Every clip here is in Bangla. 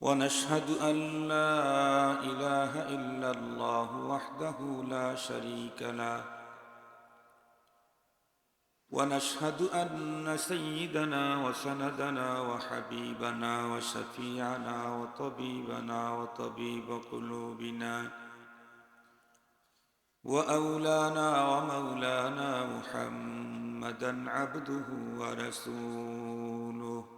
ونشهد أن لا إله إلا الله وحده لا شريك له. ونشهد أن سيدنا وسندنا وحبيبنا وشفيعنا وطبيبنا وطبيب قلوبنا وأولانا ومولانا محمدا عبده ورسوله.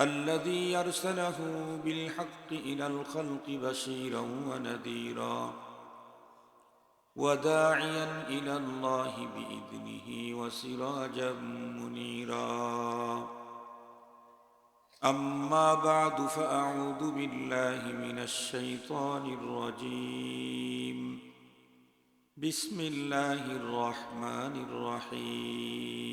الذي يرسله بالحق إلى الخلق بشيرا ونذيرا وداعيا إلى الله بإذنه وسراجا منيرا. أما بعد فأعوذ بالله من الشيطان الرجيم. بسم الله الرحمن الرحيم.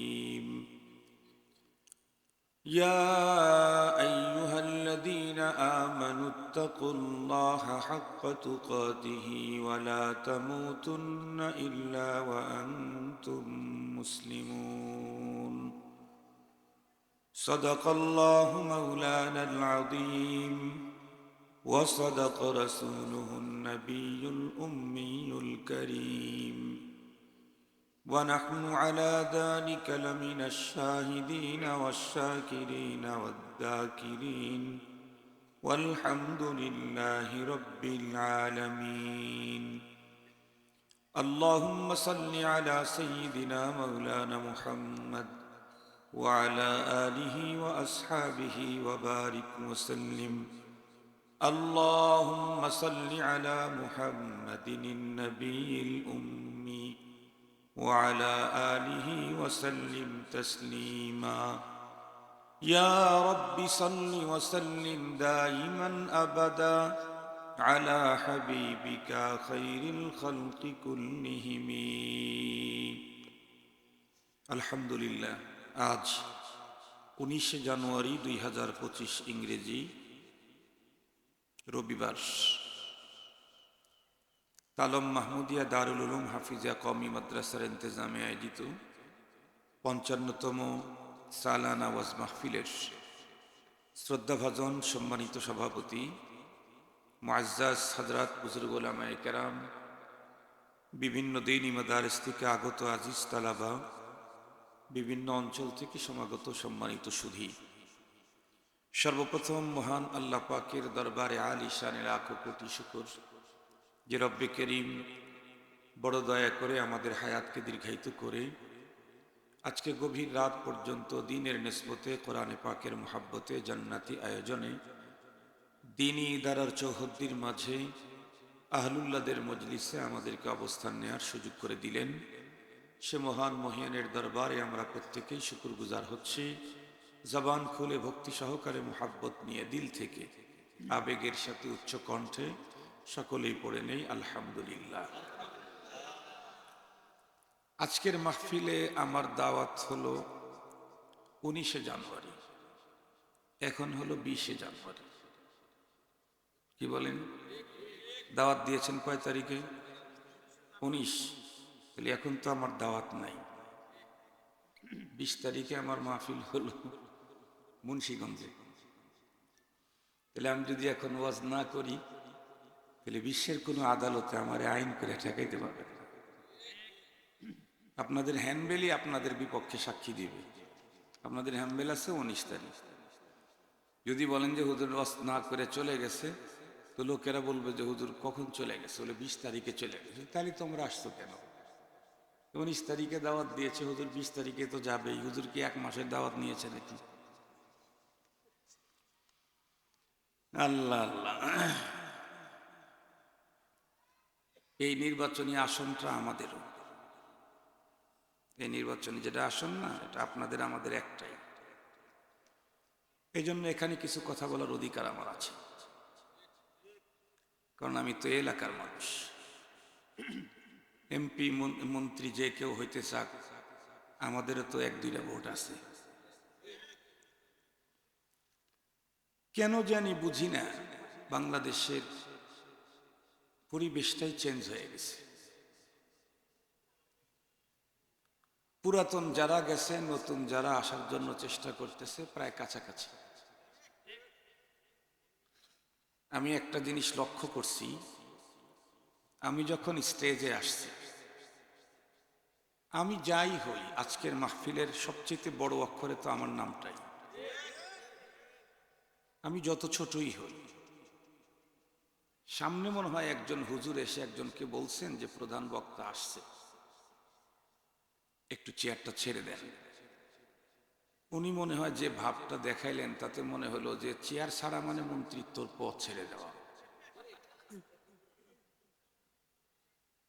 يا أيها الذين آمنوا اتقوا الله حق تقاته ولا تموتن إلا وأنتم مسلمون. صدق الله مولانا العظيم وصدق رسوله النبي الأمي الكريم. ونحن على ذلك لمن الشاهدين والشاكرين والذاكرين والحمد لله رب العالمين. اللهم صل على سيدنا مولانا محمد وعلى آله وأصحابه وبارك وسلم. اللهم صل على محمد النبي الأمي. وعلى اله وسلم تسليما يا رب صل وسلم دائما ابدا على حبيبك خير الخلق كلهم الحمد لله আজ উনিশে জানুয়ারি দুই হাজার পঁচিশ ইংরেজি রবিবার তালম মাহমুদিয়া দারুল উলুম হাফিজা কমি মাদ্রাসার ইন্তজামে আয়োজিত পঞ্চান্নতম সালানা ওয়াজ মাহফিলের শ্রদ্ধাভাজন সম্মানিত সভাপতি মুআজ্জাজ হজরত বুজুর্গুলামায় কেরাম, বিভিন্ন দিন ইমাদারেস থেকে আগত আজিজ তালাবা, বিভিন্ন অঞ্চল থেকে সমাগত সম্মানিত সুধী। সর্বপ্রথম মহান আল্লাহ পাকের দরবারে আলী শানের লাখো কোটি শুকর। যে রব্বে করিম, বড় দয়া করে আমাদের হায়াতকে দীর্ঘায়িত করে, আজকে গভীর রাত পর্যন্ত দিনের নেসবতে, কোরআনে পাকের মোহাব্বতে, জান্নাতি আয়োজনে দিনই ইদারার চৌহদ্দির মাঝে আহলুল্লাদের মজলিসে আমাদেরকে অবস্থান নেয়ার সুযোগ করে দিলেন। সে মহান মহিয়ানের দরবারে আমরা প্রত্যেকেই শুকুর গুজার হচ্ছি। জবান খুলে ভক্তি সহকারে মোহাব্বত নিয়ে দিল থেকে, আবেগের সাথে উচ্চ কণ্ঠে সকলেই পড়ে নেই, আলহামদুলিল্লাহ। আজকের মাহফিলে আমার দাওয়াত হলো উনিশে জানুয়ারি, এখন হলো বিশে জানুয়ারি। কি বলেন? দাওয়াত দিয়েছেন কয় তারিখে? উনিশ। তাহলে এখন তো আমার দাওয়াত নাই। বিশ তারিখে আমার মাহফিল হলো মুন্সীগঞ্জে। তাহলে আমি যদি এখন ওয়াজ না করি তাহলে বিশ্বের কোনো আদালতে আমার আইন করে ঠেকাইতে পারবে না। আপনাদের হ্যান্ডবেলই আপনাদের বিপক্ষে সাক্ষী দিবে। আপনাদের হ্যান্ডবেল আছে উনিশ তারিখ যদি বলেন যে হুজুর ওয়াজ না করে চলে গেছে, তো লোকেরা বলবে যে হুজুর কখন চলে গেছে? বলে বিশ তারিখে চলে গেছে। তাহলে তোমরা আসতো কেন? উনিশ তারিখে দাওয়াত দিয়েছে, হুজুর বিশ তারিখে তো যাবেই। হুজুর কি এক মাসের দাওয়াত নিয়েছে নাকি? আল্লাহ আল্লাহ। এই নির্বাচনী আসনটা আমাদেরও। এই নির্বাচনী যেটা আসন না, এটা আপনাদের আমাদের একটাই। এই জন্য এখানে কিছু কথা বলার অধিকার আমার আছে। কারণ আমি তো এলাকার মানুষ। এমপি মন্ত্রী যে কেউ হইতে চাক, আমাদেরও তো এক, দুইটা ভোট আছে। কেন জানি বুঝি না, বাংলাদেশের পরিবেশটাই চেঞ্জ হয়ে গেছে। পুরাতন যারা গেছে, নতুন যারা আসার জন্য চেষ্টা করতেছে, প্রায় কাছাকাছি। আমি একটা জিনিস লক্ষ্য করছি, আমি যখন স্টেজে আসছি, আমি যাই হই, আজকের মাহফিলের সবচেয়ে বড় অক্ষরে তো আমার নামটাই। আমি যত ছোটই হই সামনে মনে হয় একজন হুজুর এসে একজনকে বলছেন যে প্রধান বক্তা আসছে। একটু চেয়ারটা ছেড়ে দেন। উনি মনে হয় যে ভাবটা দেখাইলেন, তাতে মনে হলো যে চেয়ার ছাড়া মানে মন্ত্রিত্বর পথ ছেড়ে দেওয়া।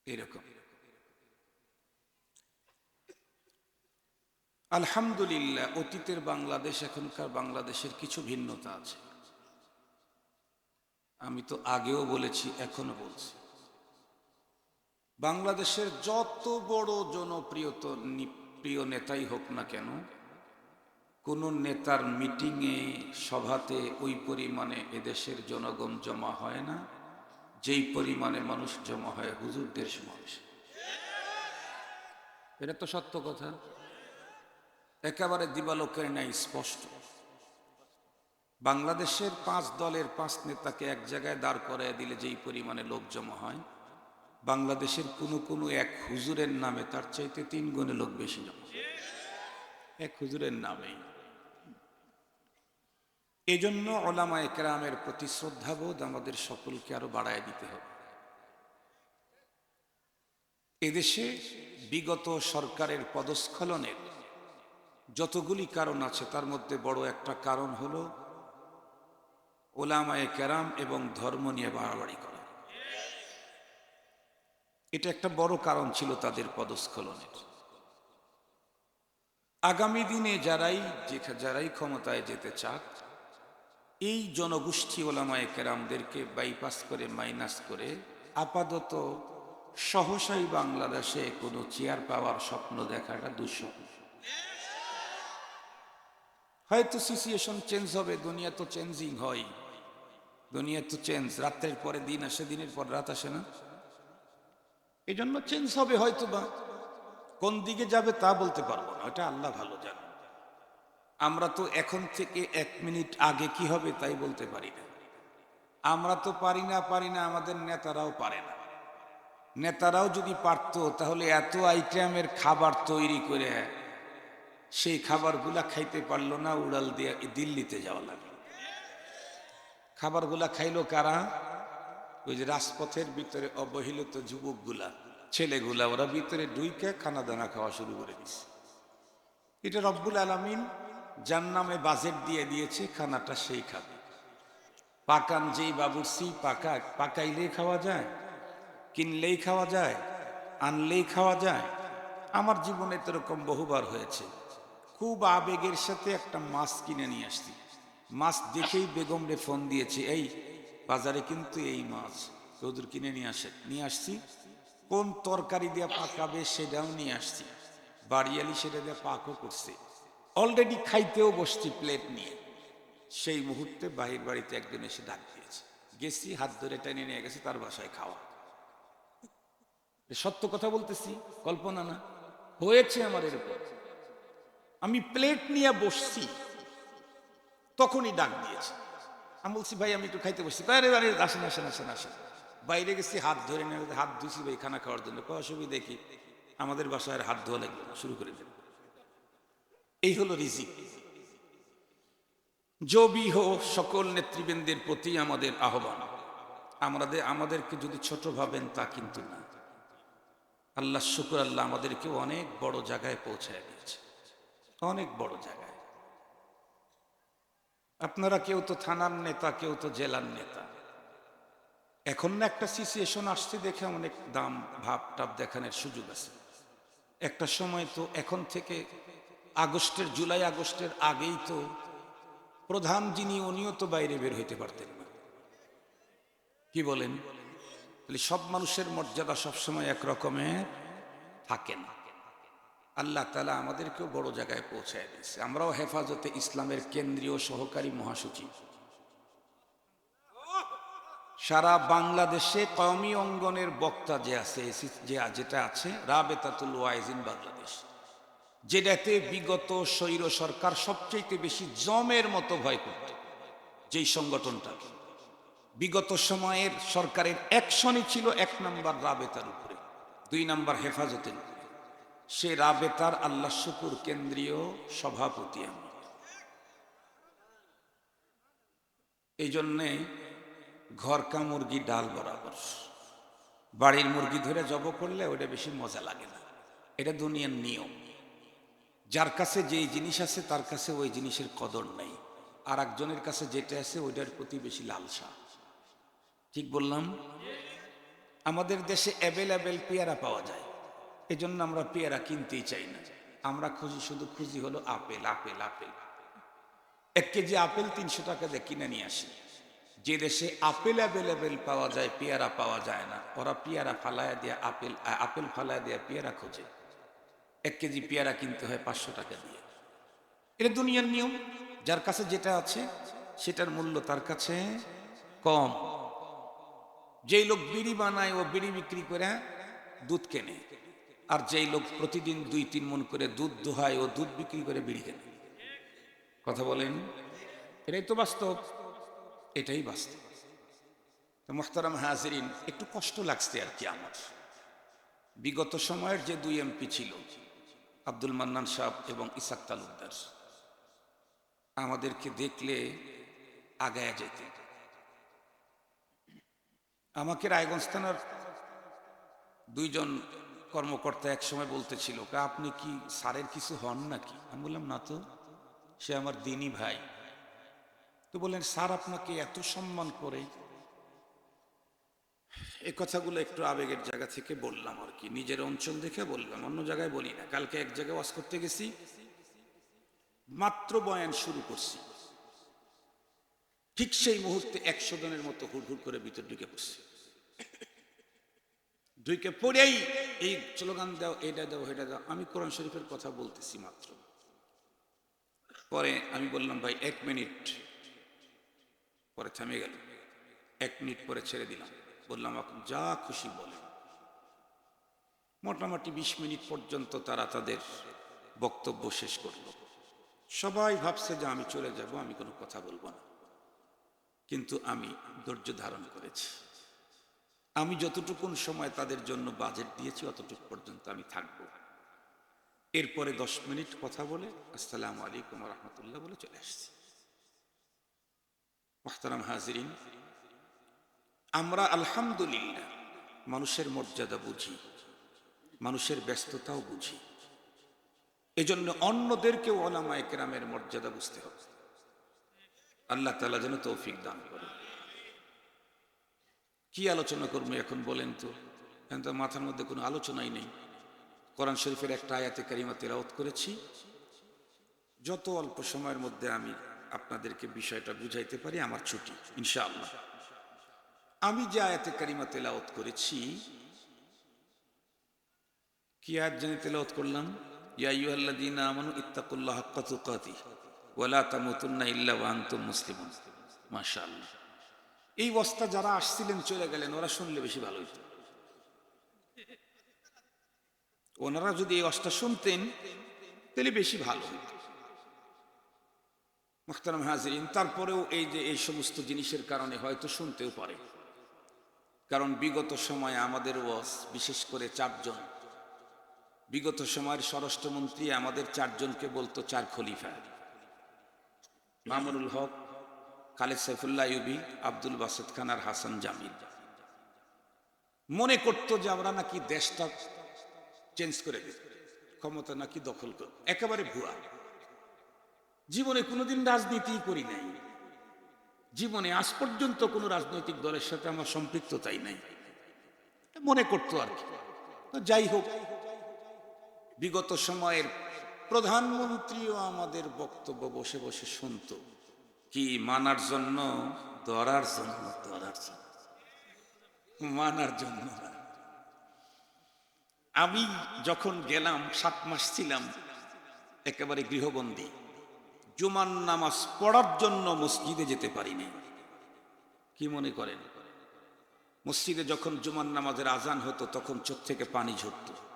এরকম। আলহামদুলিল্লাহ, অতীতের বাংলাদেশ, এখনকার বাংলাদেশের কিছু ভিন্নতা আছে। আমি তো আগেও বলেছি, এখনও বলছি। বাংলাদেশের যত বড় জনপ্রিয়ত প্রিয় নেতাই হোক না কেন, কোন নেতার মিটিংয়ে, সভাতে ওই পরিমাণে এদেশের জনগণ জমা হয় না, যেই পরিমাণে মানুষ জমা হয় হুজুরদের সমাবেশে এটা তো সত্য কথা। একেবারে দিবালোকের নাই স্পষ্ট। বাংলাদেশের পাঁচ দলের পাঁচ নেতাকে এক জায়গায় দাঁড় করায় দিলে যেই পরিমাণে লোক জমা হয়, বাংলাদেশের কোনো কোনো এক হুজুরের নামে তার চাইতে তিন গুণে লোক বেশি জমা এক হুজুরের নামেই এই জন্য ওলামা একরামের প্রতি শ্রদ্ধাবোধ আমাদের সকলকে আরও বাড়ায় দিতে হবে। এদেশে বিগত সরকারের পদস্খলনের যতগুলি কারণ আছে, তার মধ্যে বড় একটা কারণ হল ওলামায়ে কেরাম এবং ধর্ম নিয়ে বাড়াবাড়ি করা। এটা একটা বড় কারণ ছিল তাদের পদস্খলনের। আগামী দিনে যারাই যারাই ক্ষমতায় যেতে চাক, এই জনগোষ্ঠী ওলামায়ে কেরামদেরকে বাইপাস করে মাইনাস করে আপাতত সহসাই বাংলাদেশে কোনো চেয়ার পাওয়ার স্বপ্ন দেখাটা দুঃস্বপ্ন। হয়তো সিচুয়েশন চেঞ্জ হবে, দুনিয়া তো চেঞ্জিং হয় দুনিয়া তো চেঞ্জ রাত্রের পরে দিন আসে, দিনের পর রাত আসে না। এই জন্য চেঞ্জ হবে হয়তো বা কোন দিকে যাবে তা বলতে পারব না ওটা আল্লাহ ভালো জানে। আমরা তো এখন থেকে এক মিনিট আগে কি হবে তাই বলতে পারি না। আমরা তো পারি না পারি না, আমাদের নেতারাও পারে না। নেতারাও যদি পারত, তাহলে এত আইটেমের খাবার তৈরি করে সেই খাবারগুলা খাইতে পারল না, উড়াল দিয়ে দিল্লিতে যাওয়া লাগল খাবারগুলা খাইলো কারা? ওই যে রাজপথের ভিতরে অবহেলিত যুবকগুলা, ছেলেগুলা, ওরা ভিতরে ডুইকে খানা দানা খাওয়া শুরু করে দিছে। এটা রব্বুল আলমিন যার নামে বাজেট দিয়ে দিয়েছে, খানাটা সেই খাবে। পাকান যেই বাবুরসি পাকা, পাকাইলেই খাওয়া যায়, কিনলেই খাওয়া যায়, আনলেই খাওয়া যায়। আমার জীবনে তো এরকম বহুবার হয়েছে। খুব আবেগের সাথে একটা মাছ কিনে নিয়ে আসছি। মাছ দেখেই বেগম রে ফোন দিয়েছে, এই, বাজারে কিন্তু এই মাছ। রোদুর কিনে নিয়ে আসে, নিয়ে আসছি। কোন তরকারি দিয়ে পাকাবে সেটাও নিয়ে আসছি। বাড়িয়ালি সেটা দিয়ে পাকও করছে। অলরেডি খাইতেও বসছি প্লেট নিয়ে। সেই মুহূর্তে বাহির বাড়িতে একজন এসে ডাক দিয়েছে। গেছি, হাত ধরে টেনে নিয়ে গেছে তার বাসায় খাওয়া। সত্য কথা বলতেছি, কল্পনা না, হয়েছে আমার এরকম। আমি প্লেট নিয়ে বসছি। তখনই ডাক দিয়েছে। আমি বলছি, ভাই, আমি একটু খাইতে বসছি। আরে আরে, আসেন আসেন আসেন আসেন। বাইরে গেছি, হাত ধরে নিয়ে হাত ধুছি ভাই, খানা খাওয়ার জন্য। অসুবিধা দেখি, আমাদের বাসায় হাত ধোয়া লাগবে শুরু করে দেন। এই হলো রিজিক। জবি হো সকল নেতৃবৃন্দের প্রতি আমাদের আহ্বান। আমাদের আমাদেরকে যদি ছোট ভাবেন, তা কিন্তু না। আল্লাহ, শুকুর আল্লাহ আমাদেরকে অনেক বড় জায়গায় পৌঁছায় দিয়েছে। অনেক বড় জায়গায়। আপনারা কেউ তো থানার নেতা, কেউ তো জেলার নেতা। এখন না একটা সিচুয়েশন আসছে দেখে অনেক দাম, ভাব টাপ দেখানোর সুযোগ আছে। একটা সময় তো এখন থেকে আগস্টের, জুলাই আগস্টের আগেই তো প্রধান যিনি, উনিও তো বাইরে বের হইতে পারতেন না। কি বলেন? সব মানুষের মর্যাদা সবসময় একরকমের থাকে না। আল্লাহ তালা আমাদেরকেও বড় জায়গায় পৌঁছায় দিয়েছে। আমরাও হেফাজতে ইসলামের কেন্দ্রীয় সহকারী মহাসচিব। সারা বাংলাদেশে কওমি অঙ্গনের বক্তা যে আছে, যে যেটা আছে, রাবেতাতুল ওয়াইজিন বাংলাদেশ। যেটাতে বিগত স্বৈর সরকার সবচেয়ে বেশি জমের মতো ভয় করত, যেই সংগঠনটা। বিগত সময়ের সরকারের অ্যাকশনই ছিল এক নম্বর রাবেতার উপরে, দুই নম্বর হেফাজতের সে রাবেতার আল্লাহ শুকুর কেন্দ্রীয় সভাপতি আমি এই জন্যে ঘরকা মুরগি ডাল বরাবর। বাড়ির মুরগি ধরে জব করলে ওটা বেশি মজা লাগে না। এটা দুনিয়ার নিয়ম। যার কাছে যেই জিনিস আছে তার কাছে ওই জিনিসের কদর নাই। আর একজনের কাছে যেটা আছে ওইটার প্রতি বেশি লালসা। ঠিক বললাম? আমাদের দেশে অ্যাভেলেবেল পেয়ারা পাওয়া যায়। এজন্য আমরা পেয়ারা কিনতেই চাই না। আমরা খুঁজি, শুধু খুঁজি হলো আপেল আপেল আপেল। এক কেজি আপেল তিনশো টাকা দিয়ে কিনে নিয়ে আসি। যে দেশে আপেল অ্যাভেলেবেল পাওয়া যায়, পেয়ারা পাওয়া যায় না, ওরা পেয়ারা ফালায়া দিয়ে আপেল আপেল ফালায়া দিয়ে পেয়ারা খোঁজে। এক কেজি পেয়ারা কিনতে হয় পাঁচশো টাকা দিয়ে। এটা দুনিয়ার নিয়ম। যার কাছে যেটা আছে, সেটার মূল্য তার কাছে কম। যেই লোক বিড়ি বানায়, ও বিড়ি বিক্রি করে দুধ কেনে। আর যেই লোক প্রতিদিন দুই, তিন মন করে দুধ দোহায়, ও দুধ বিক্রি করে বিড়ি কেনে কথা বলেন? এটাই তো বাস্তব। এটাই বাস্তব। মোহতারাম হাজরিন, একটু কষ্ট লাগছে আর কি আমার। বিগত সময়ের যে দুই এমপি ছিল, আব্দুল মান্নান সাহ এবং ইসাক তালুকদার, আমাদেরকে দেখলে আগায় যেতে। আমাকে রায়গঞ্জ থানার দুইজন কর্মকর্তা এক সময় বলতেছিল "কা, আপনি কি স্যারের কিছু হন নাকি? আমি বললাম না তো সে আমার দিনী ভাই। তো বললেন স্যার আপনাকে এত সম্মান করে? এই কথাগুলো একটু আবেগের জায়গা থেকে বললাম আর কি নিজের অঞ্চল দেখে বললাম অন্য জায়গায় বলি না। কালকে এক জায়গায় ওয়াজ করতে গেছি মাত্র বয়ান শুরু করছি। ঠিক সেই মুহূর্তে একশো জনের মতো হুড় করে ভিতর ঢুকে পড়ছি। ঢুকে পড়েই এই স্লোগান দাও, এটা দাও এটা দাও। আমি কোরআন শরীফের কথা বলতেছি মাত্র। পরে আমি বললাম, ভাই, এক মিনিট। পরে থামে গেল। এক মিনিট পরে ছেড়ে দিলাম। বললাম, আপনি যা খুশি বলেন। মোটামুটি বিশ মিনিট পর্যন্ত তারা তাদের বক্তব্য শেষ করল। সবাই ভাবছে যে আমি চলে যাব, আমি কোনো কথা বলব না। কিন্তু আমি ধৈর্য ধারণ করেছি। আমি যতটুকুন সময় তাদের জন্য বাজেট দিয়েছি, অতটুকু পর্যন্ত আমি থাকব। এরপরে দশ মিনিট কথা বলে আসসালামু আলাইকুম রহমতুল্লাহ বলে চলে আসছি। মোহতারাম হাজরিন, আমরা আলহামদুলিল্লাহ মানুষের মর্যাদা বুঝি, মানুষের ব্যস্ততাও বুঝি। এজন্য অন্যদেরকেও ওলামা একরামের মর্যাদা বুঝতে হবে। আল্লাহ তালা যেন তৌফিক দান করে কি আলোচনা করব এখন বলেন তো? এখন তো মাথার মধ্যে কোনো আলোচনাই নেই। কোরআন শরীফের একটা আয়াতে কারিমা তেলাওত করেছি। যত অল্প সময়ের মধ্যে আমি আপনাদেরকে বিষয়টা বুঝাইতে পারি, আমার ছুটি, ইনশাআল্লাহ। আমি যে আয়াতে কারিমা তেলাওত করেছি, কি আয়াত জানি তেলাওত করলাম? ইয়া আইয়ুহাল্লাযীনা আমানু ইত্তাকুল্লাহ হাক্কা তুকাতি ওয়ালা তামুতুন্না ইল্লা ওয়া আনতুম মুসলিমুন। মাশাআল্লাহ। এই অবস্থা যারা আসছিলেন চলে গেলেন, ওরা শুনলে বেশি ভালো হইতো। ওনারা যদি এই অবস্থা শুনতেন, তাহলে বেশি ভালো হতো মুখতারাম হাজিরিন, তারপরেও এই যে এই সমস্ত জিনিসের কারণে হয়তো শুনতেও পারে। কারণ বিগত সময়ে আমাদের ওয়াজ, বিশেষ করে চারজন, বিগত সময়ের স্বরাষ্ট্রমন্ত্রী আমাদের চারজনকে বলতো চার খলিফা। মামুনুল হক খালেদ সাইফুল্লাহ ইউবি, আব্দুল বাসেদ খান আর হাসান জামিল। মনে করতো যে আমরা নাকি দেশটা চেঞ্জ করে দেব ক্ষমতা নাকি দখল করব একেবারে ভুয়া। জীবনে কোনোদিন রাজনীতি করি নাই। জীবনে আজ পর্যন্ত কোনো রাজনৈতিক দলের সাথে আমার সম্পৃক্ততাই নাই। মনে করতো আর কি। যাই হোক, বিগত সময়ের প্রধানমন্ত্রীও আমাদের বক্তব্য বসে বসে শুনতো। কি মানার জন্য? দরার জন্য দরার জন্য। মানার জন্য আমি যখন গেলাম, সাত মাস ছিলাম, একেবারে গৃহবন্দী। জুমান নামাজ পড়ার জন্য মসজিদে যেতে পারিনি। কি মনে করেন? মসজিদে যখন জুমান নামাজের আজান হতো, তখন চোখ থেকে পানি ঝরত।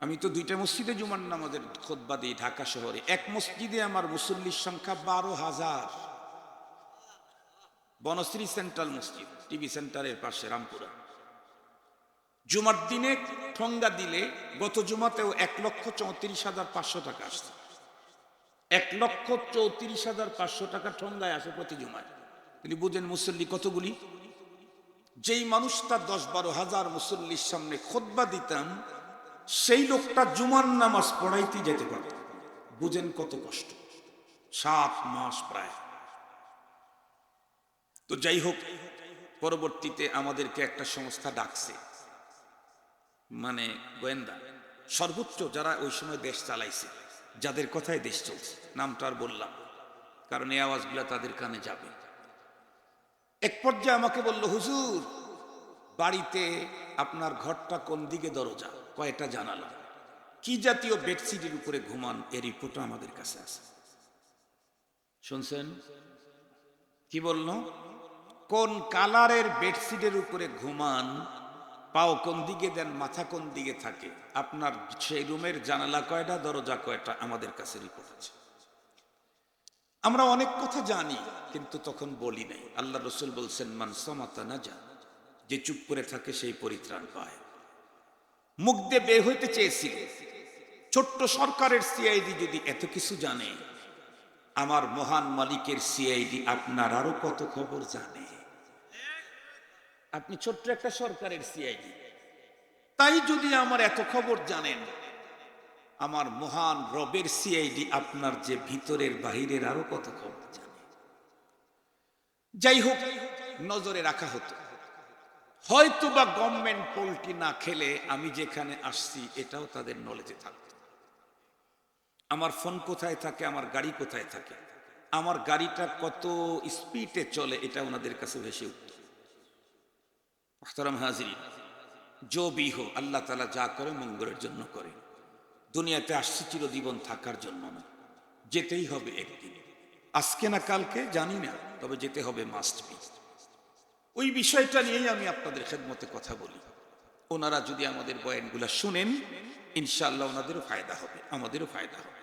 আমি তো দুইটা মসজিদে জুমান নামাজের খোদবা দিই ঢাকা শহরে। এক মসজিদে আমার মুসল্লির সংখ্যা বারো হাজার। বনশ্রী সেন্ট্রাল মসজিদ, টিভি সেন্টারের পাশে রামপুরা। জুমার দিনে ঠঙ্গা দিলে গত জুমাতেও এক লক্ষ চৌত্রিশ হাজার পাঁচশো টাকা আসছে। এক লক্ষ চৌত্রিশ হাজার পাঁচশো টাকা ঠঙ্গায় আসে প্রতি জুমায়। তিনি বুঝেন মুসল্লি কতগুলি? যেই মানুষটা দশ বারো হাজার মুসল্লির সামনে খোদবা দিতাম সেই লোকটা জুমার নামাজ পড়াইতে যেতে পারত বুঝেন কত কষ্ট। সাত মাস প্রায়। তো যাই হোক, পরবর্তীতে আমাদেরকে একটা সংস্থা ডাকছে। মানে গোয়েন্দা। সর্বোচ্চ যারা ওই সময় দেশ চালাইছে, যাদের কথায় দেশ চলছে, নামটা আর বললাম। কারণ এই আওয়াজগুলো তাদের কানে যাবে। এক পর্যায়ে আমাকে বলল, হুজুর, বাড়িতে আপনার ঘরটা কোন দিকে দরজা? কয়টা জানালা। কি জাতীয় বেডশিটের উপরে ঘুমান এর রিপোর্টও আমাদের কাছে আছে। শুনছেন? কি বলল? কোন কালারের বেডশিটের উপরে ঘুমান, পাও কোন দিকে দেন, মাথা কোন দিকে থাকে, আপনার সেই রুমের জানালা কয়টা, দরজা কয়টা, আমাদের কাছে রিপোর্ট আছে। আমরা অনেক কথা জানি, কিন্তু তখন বলি নাই। আল্লাহ রসুল বলছেন, মান সমাতা না যা যে চুপ করে থাকে সেই পরিত্রাণ পায়। মুখ দিয়ে বের হইতে চেয়েছিল। ছোট্ট সরকারের সিআইডি যদি এত কিছু জানে, আমার মহান মালিকের সিআইডি আপনার আরও কত খবর জানে? আপনি ছোট্ট একটা সরকারের সিআইডি তাই যদি আমার এত খবর জানেন, আমার মহান রবের সিআইডি আপনার যে ভিতরের বাহিরের আরও কত খবর জানে? যাই হোক, নজরে রাখা হতো। হয়তো বা গভর্নমেন্ট পোল্ট্রি না খেলে আমি যেখানে আসছি, এটাও তাদের নলেজে থাকতো আমার ফোন কোথায় থাকে? আমার গাড়ি কোথায় থাকে? আমার গাড়িটা কত স্পিডে চলে, এটা ওনাদের কাছে ভেসে উঠত মোহতারাম হাজরি জো বিহ আল্লাহ তালা যা করে মঙ্গলের জন্য করে। দুনিয়াতে আসছে চিরজীবন থাকার জন্য না। যেতেই হবে একদিন। আজকে না কালকে জানি না, তবে যেতে হবে মাস্ট বি ওই বিষয়টা নিয়েই আমি আপনাদের খেদমতে কথা বলি। ওনারা যদি আমাদের বয়ানগুলা শুনেন ইনশাল্লাহ ওনাদেরও ফায়দা হবে, আমাদেরও ফায়দা হবে।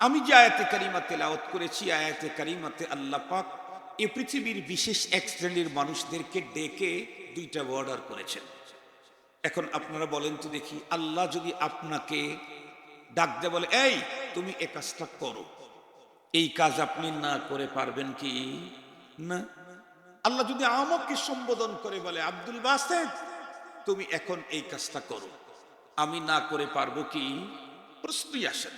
আমি যে আয়াতে কারিমা তেলাওয়াত করেছি, আয়াতে কারিমাতে আল্লাহ পাক এ পৃথিবীর বিশেষ এক শ্রেণির মানুষদেরকে ডেকে দুইটা অর্ডার করেছেন। এখন আপনারা বলেন তো দেখি, আল্লাহ যদি আপনাকে ডাক দে বলে, এই, তুমি এ কাজটা করো। এই কাজ আপনি না করে পারবেন কি? না। আল্লাহ যদি আমাকে সম্বোধন করে বলে, আব্দুল বাসেদ, তুমি এখন এই কাজটা করো। আমি না করে পারব কি? প্রশ্নই আসে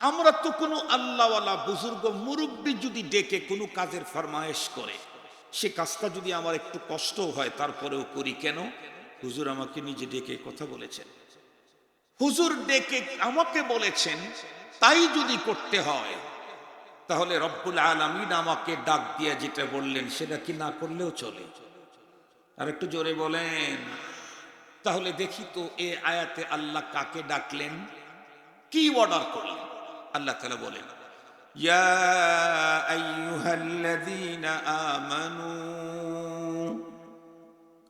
আমরা তো কোনো আল্লাহওয়ালা বুজুর্গ মুরব্বী যদি ডেকে কোনো কাজের ফরমায়েশ করে, সে কাজটা যদি আমার একটু কষ্ট হয়, তারপরেও করি কেন? হুজুর আমাকে নিজে ডেকে কথা বলেছেন। হুজুর ডেকে আমাকে বলেছেন, তাই যদি করতে হয় তাহলে রব্বুল আলমিন আমাকে ডাক দিয়ে যেটা বললেন, সেটা কি না করলেও চলে। আর একটু জোরে বলেন। তাহলে দেখি তো এ আয়াতে আল্লাহ কাকে ডাকলেন? কি অর্ডার করলেন? আল্লাহ তালা বলেন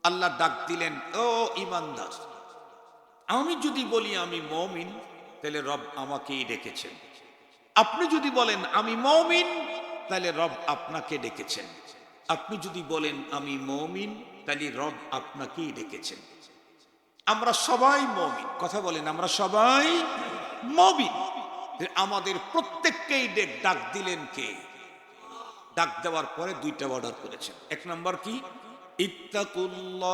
আল্লাহ ডাক দিলেন, ও ইমানদার আমি যদি বলি আমি মমিন, তাহলে রব আমাকেই ডেকেছেন। আপনি যদি বলেন, আমি মমিন, তাহলে রব আপনাকে ডেকেছেন। আপনি যদি বলেন, আমি মমিন, তাহলে রব আপনাকেই ডেকেছেন। আমরা সবাই মমিন। কথা বলেন, আমরা সবাই মমিন। আমাদের প্রত্যেককেই ডেক ডাক দিলেন কে? ডাক দেওয়ার পরে দুইটা অর্ডার করেছেন। এক নম্বর কি? ইত্তাকুল্লাহ।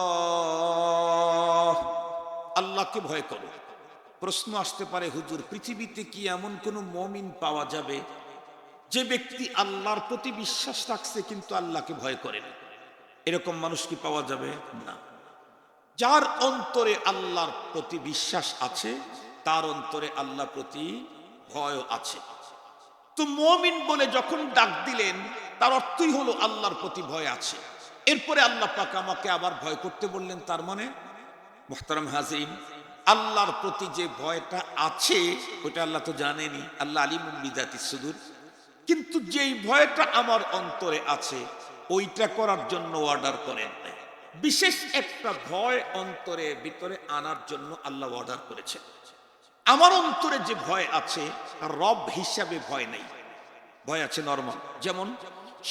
আল্লাহকে ভয় করো। প্রশ্ন আসতে পারে, হুজুর, পৃথিবীতে কি এমন কোন মমিন পাওয়া যাবে যে ব্যক্তি আল্লাহর প্রতি বিশ্বাস রাখছে কিন্তু আল্লাহকে ভয় করে না? এরকম মানুষ কি পাওয়া যাবে? না। যার অন্তরে আল্লাহর প্রতি বিশ্বাস আছে, তার অন্তরে আল্লাহ প্রতি ভয় আছে। তো মমিন বলে যখন ডাক দিলেন, তার অর্থই হলো আল্লাহর প্রতি ভয় আছে। এরপরে আল্লাহ পাক আমাকে আবার ভয় করতে বললেন, তার মানে মোহতারাম হাজিম আল্লাহর প্রতি যে ভয়টা আছে, ওটা আল্লাহ তো জানেনি আল্লাহ আলিম বিদাতি সুদূর। কিন্তু যেই ভয়টা আমার অন্তরে আছে, ওইটা করার জন্য অর্ডার করেন নাই। বিশেষ একটা ভয় অন্তরে ভিতরে আনার জন্য আল্লাহ অর্ডার করেছেন। আমার অন্তরে যে ভয় আছে রব হিসাবে ভয় নেই। ভয় আছে নর্মাল যেমন,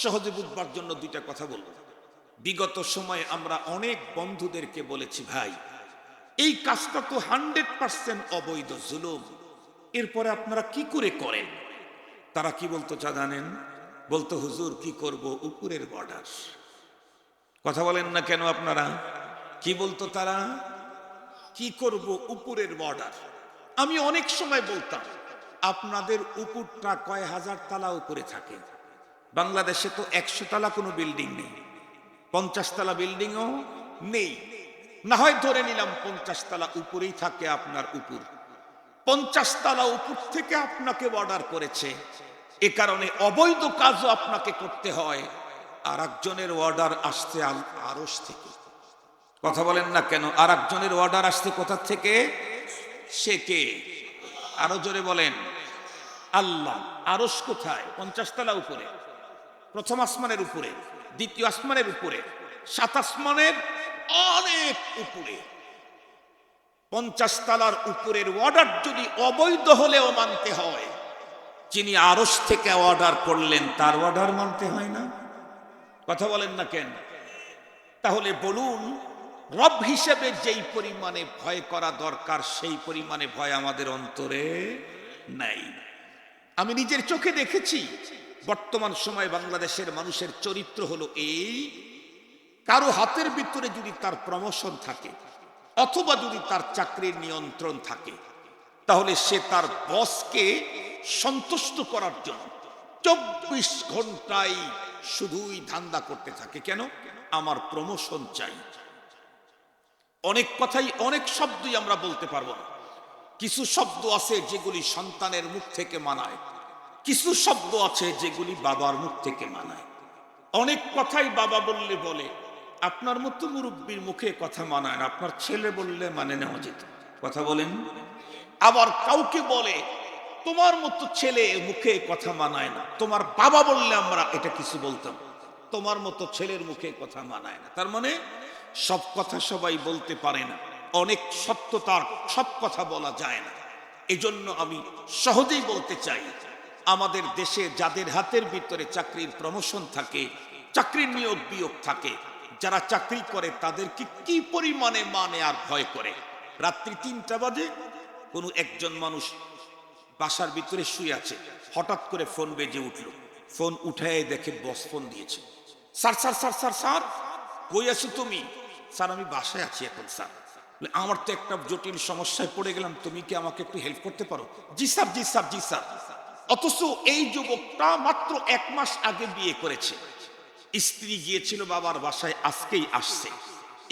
সহজে বুঝবার জন্য দুইটা কথা বলব। বিগত সময়ে আমরা অনেক বন্ধুদেরকে বলেছি, ভাই এই কাজটা তো হান্ড্রেড পার্সেন্ট অবৈধ জুলুম। এরপরে আপনারা কি করে করেন? তারা কি বলতো চা জানেন? বলতো, হুজুর, কি করব? উপরের বর্ডার। কথা বলেন না কেন আপনারা? কি বলতো তারা? কি করব উপরের বর্ডার? আমি অনেক সময় বলতাম, আপনাদের উপরটা কয় হাজার তালা উপরে থাকে? বাংলাদেশে তো একশো তালা কোনো বিল্ডিং নেই। পঞ্চাশ তালা বিল্ডিংও নেই। না হয় ধরে নিলাম পঞ্চাশ তালা উপরেই থাকে আপনার উপর। পঞ্চাশ তালা উপর থেকে আপনাকে অর্ডার করেছে। এ কারণে অবৈধ কাজও আপনাকে করতে হয়। আর একজনের অর্ডার আসতে আরশ থেকে। কথা বলেন না কেন? আর একজনের অর্ডার আসতে কোথা থেকে? সে কে? আরও জোরে বলেন। আল্লাহ, আরশ কোথায়? পঞ্চাশ তলা উপরে। প্রথম আসমানের উপরে, দ্বিতীয় আসমানের উপরে, সাত আসমানের অনেক উপরে। পঞ্চাশ তালার উপরের অর্ডার যদি অবৈধ হলেও মানতে হয়, যিনি আরস থেকে অর্ডার করলেন, তার অর্ডার মানতে হয় না? কথা বলেন না কেন? তাহলে বলুন, রব হিসেবে যেই পরিমাণে ভয় করা দরকার, সেই পরিমাণে ভয় আমাদের অন্তরে নাই। আমি নিজের চোখে দেখেছি, বর্তমান সময় বাংলাদেশের মানুষের চরিত্র হলো এই কারও হাতের ভিতরে যদি তার প্রমোশন থাকে, অথবা যদি তার চাকরির নিয়ন্ত্রণ থাকে, তাহলে সে তার বসকে সন্তুষ্ট করার জন্য চব্বিশ ঘন্টায় শুধুই ধান্দা করতে থাকে। কেন? আমার প্রমোশন চাই। অনেক কথাই অনেক শব্দই আমরা বলতে পারব না। কিছু শব্দ আছে যেগুলি সন্তানের মুখ থেকে মানায়। কিছু শব্দ আছে যেগুলি বাবার মুখ থেকে মানায়। অনেক কথাই বাবা বললে বলে আপনার মতো মুরব্বীর মুখে কথা মানায় না। আপনার ছেলে বললে মানে নেওয়া যেত কথা বলেন। আবার কাউকে বলে, তোমার মতো ছেলে মুখে কথা মানায় না। তোমার বাবা বললে আমরা এটা কিছু বলতাম। তোমার মতো ছেলের মুখে কথা মানায় না। তার মানে সব কথা সবাই বলতে পারে না। অনেক সত্যতার সব কথা বলা যায় না। এজন্য আমি সহজেই বলতে চাই, আমাদের দেশে যাদের হাতের ভিতরে চাকরির প্রমোশন থাকে, চাকরির নিয়োগ বিয়োগ থাকে যারা চাকরি করে, তাদেরকে কি পরিমাণে মানে আর ভয় করে? রাত্রি তিনটা বাজে, কোনো একজন মানুষ বাসার ভিতরে শুয়ে আছে, হঠাৎ করে ফোন বেজে উঠল। ফোন উঠায় দেখে বস ফোন দিয়েছে। Sir sir sir sir sir, কই আছো তুমি? স্যার, আমি বাসায় আছি এখন, স্যার। আমার তো একটা জটিল সমস্যায় পড়ে গেলাম, তুমি কি আমাকে একটু হেল্প করতে পারো? জি, স্যার জি স্যার জি, স্যার। অথচ এই যুবকটা মাত্র এক মাস আগে বিয়ে করেছে। স্ত্রী গিয়েছিল বাবার বাসায়, আজকেই আসছে।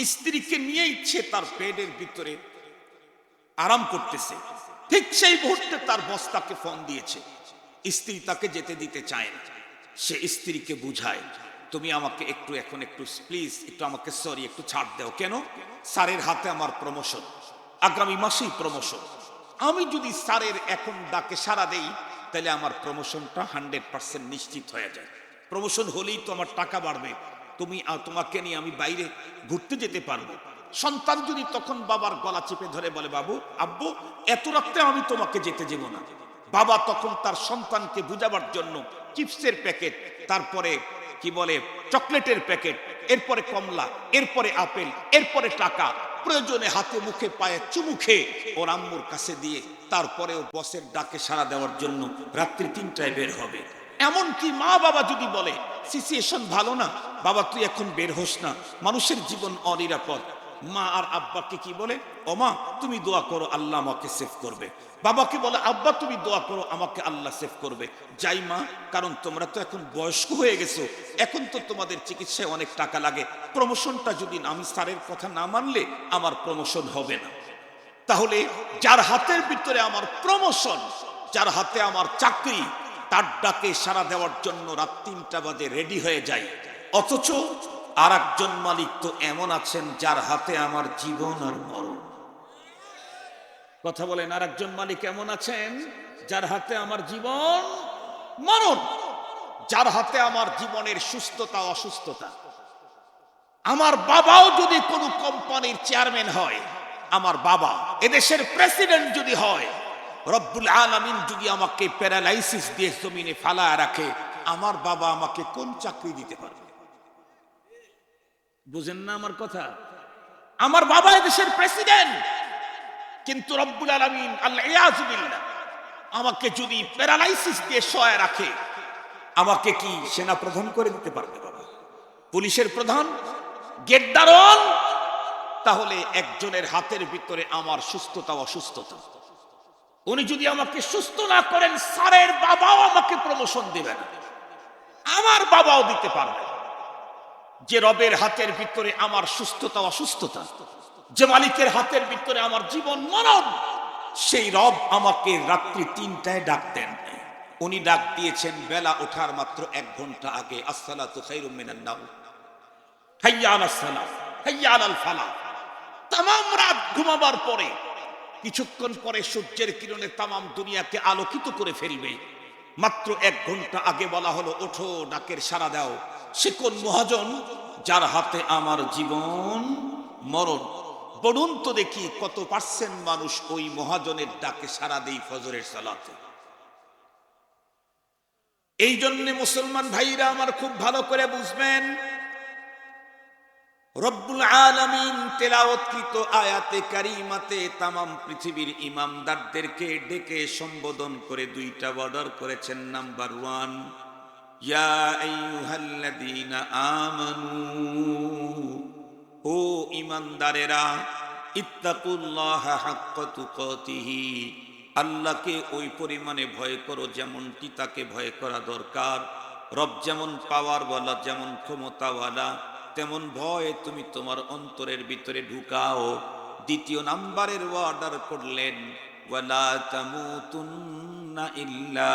স্ত্রীকে নিয়ে ইচ্ছে তার পেটের ভিতরে আরাম করতেছে। ঠিক সেই মুহূর্তে তার বস তাকে ফোন দিয়েছে। স্ত্রী তাকে যেতে দিতে চায় না। সে স্ত্রীকে বুঝায়, তুমি আমাকে একটু এখন একটু প্লিজ একটু আমাকে সরি একটু ছাড় দাও। কেন? স্যারের হাতে আমার প্রমোশন আগামী মাসেই প্রমোশন আমি যদি স্যারের এখন ডাকে সারা দেই, তাহলে আমার প্রমোশনটা হান্ড্রেড পার্সেন্ট নিশ্চিত হয়ে যায়। প্রমোশন হলেই তো আমার টাকা বাড়বে। তুমি তোমাকে নিয়ে আমি বাইরে ঘুরতে যেতে পারব। সন্তান যদি তখন বাবার গলা চেপে ধরে বলে, বাবু, আব্বু, এত রাত্রে আমি তোমাকে যেতে দেব না। বাবা তখন তার সন্তানকে বুঝাবার জন্য চিপসের প্যাকেট, তারপরে কি বলে, চকলেটের প্যাকেট, এরপরে কমলা, এরপরে আপেল, এরপরে টাকা, প্রয়োজনে হাতে, মুখে, পায়ে চুমু খেয়ে ওর আম্মুর কাছে দিয়ে তারপরে ও বসের ডাকে সাড়া দেওয়ার জন্য রাত্রি তিনটায় বের হবে। এমনকি মা বাবা যদি বলে, সিচুয়েশন ভালো না, বাবা তুই এখন বের হোস না, মানুষের জীবন অনিরাপদ। মা আর আব্বাকে কি বলে, ও মা, তুমি দোয়া করো, আল্লাহ আমাকে সেভ করবে। বাবাকে বলে, আব্বা, তুমি দোয়া করো, আমাকে আল্লাহ সেভ করবে। যাই মা, কারণ তোমরা তো এখন বয়স্ক হয়ে গেছো, এখন তো তোমাদের চিকিৎসায় অনেক টাকা লাগে। প্রমোশনটা যদি আমি স্যারের কথা না মানলে, আমার প্রমোশন হবে না। তাহলে যার হাতের ভিতরে আমার প্রমোশন, যার হাতে আমার চাকরি তার ডাকে সারা দেওয়ার জন্য রাত তিনটা বাজে রেডি হয়ে যায়। অথচ আর একজন মালিক তো এমন আছেন যার হাতে আমার জীবন আর মরণ। কথা বলেন আর একজন মালিক এমন আছেন যার হাতে আমার জীবন মরণ, যার হাতে আমার জীবনের সুস্থতা, অসুস্থতা। আমার বাবাও যদি কোনো কোম্পানির চেয়ারম্যান হয়, আমার বাবা এদেশের প্রেসিডেন্ট যদি হয় রব্বুল আলামিন যদি আমাকে প্যারালাইসিস দিয়ে জমিনে ফালায় রাখে, আমার বাবা আমাকে কোন চাকরি দিতে পারবে? বুঝেন না আমার কথা? আমার বাবা দেশের প্রেসিডেন্ট। কিন্তু রব্বুল আলামিন আল্লাহ আমাকে যদি প্যারালাইসিস দিয়ে শোয়া রাখে, আমাকে কি সেনা প্রধান করে দিতে পারবে বাবা? পুলিশের প্রধান? গেটদারন তাহলে একজনের হাতের ভিতরে আমার সুস্থতা, অসুস্থতা। উনি যদি আমাকে সুস্থ না করেন, স্যারের বাবাও আমাকে প্রমোশন দিবে না। আমার বাবাও দিতে পারবে যে রবের হাতের ভিতরে আমার সুস্থতা, অসুস্থতা, যে মালিকের হাতের ভিতরে আমার জীবন মরণ, সেই রব আমাকে রাত্রি তিনটায় ডাকতেন উনি ডাক দিয়েছেন, বেলা ওঠার মাত্র এক ঘণ্টা আগে, আসসালাতু তো মিনান নাও হাইয়া আলাস সালাম, হাইয়া আলাল ফালাহ। তামাম রাত ঘুমাবার পরে কিছুক্ষণ পরে সূর্যের কিরণে তামাম দুনিয়াকে আলোকিত করে ফেলবে। মাত্র এক ঘণ্টা আগে বলা হলো, ওঠো, ডাকের সাড়া দাও। সে কোন মহাজন? যার হাতে আমার জীবন মরণ। বলুন তো দেখি কত পার্সেন্ট মানুষ ওই মহাজনের ডাকে সাড়া দেই ফজরের সালাতে। এই জন্যে মুসলমান ভাইরা আমার খুব ভালো করে বুঝবেন রব্বুল আলামিন তেলাওয়াতকৃত আয়াতে কারিমাতে তামাম পৃথিবীর ইমামদারদেরকে ডেকে সম্বোধন করে দুইটা বর্ডার করেছেন। নাম্বার ওয়ান, ইয়া আইয়ুহাল্লাযীনা আমানু, ও ইমানদারেরা, ইত্তাকুল্লাহ হাক্কা তুকাতিহি, আল্লাহকে ওই পরিমাণে ভয় করো যেমনটি তাকে ভয় করা দরকার। রব যেমন পাওয়ার বলা যেমন ক্ষমতাওয়ালা তেমন ভয় তুমি তোমার অন্তরের ভিতরে ঢুকাও। দ্বিতীয় নাম্বারের অর্ডার করলেন ওয়ালা তামুতুন্না ইল্লা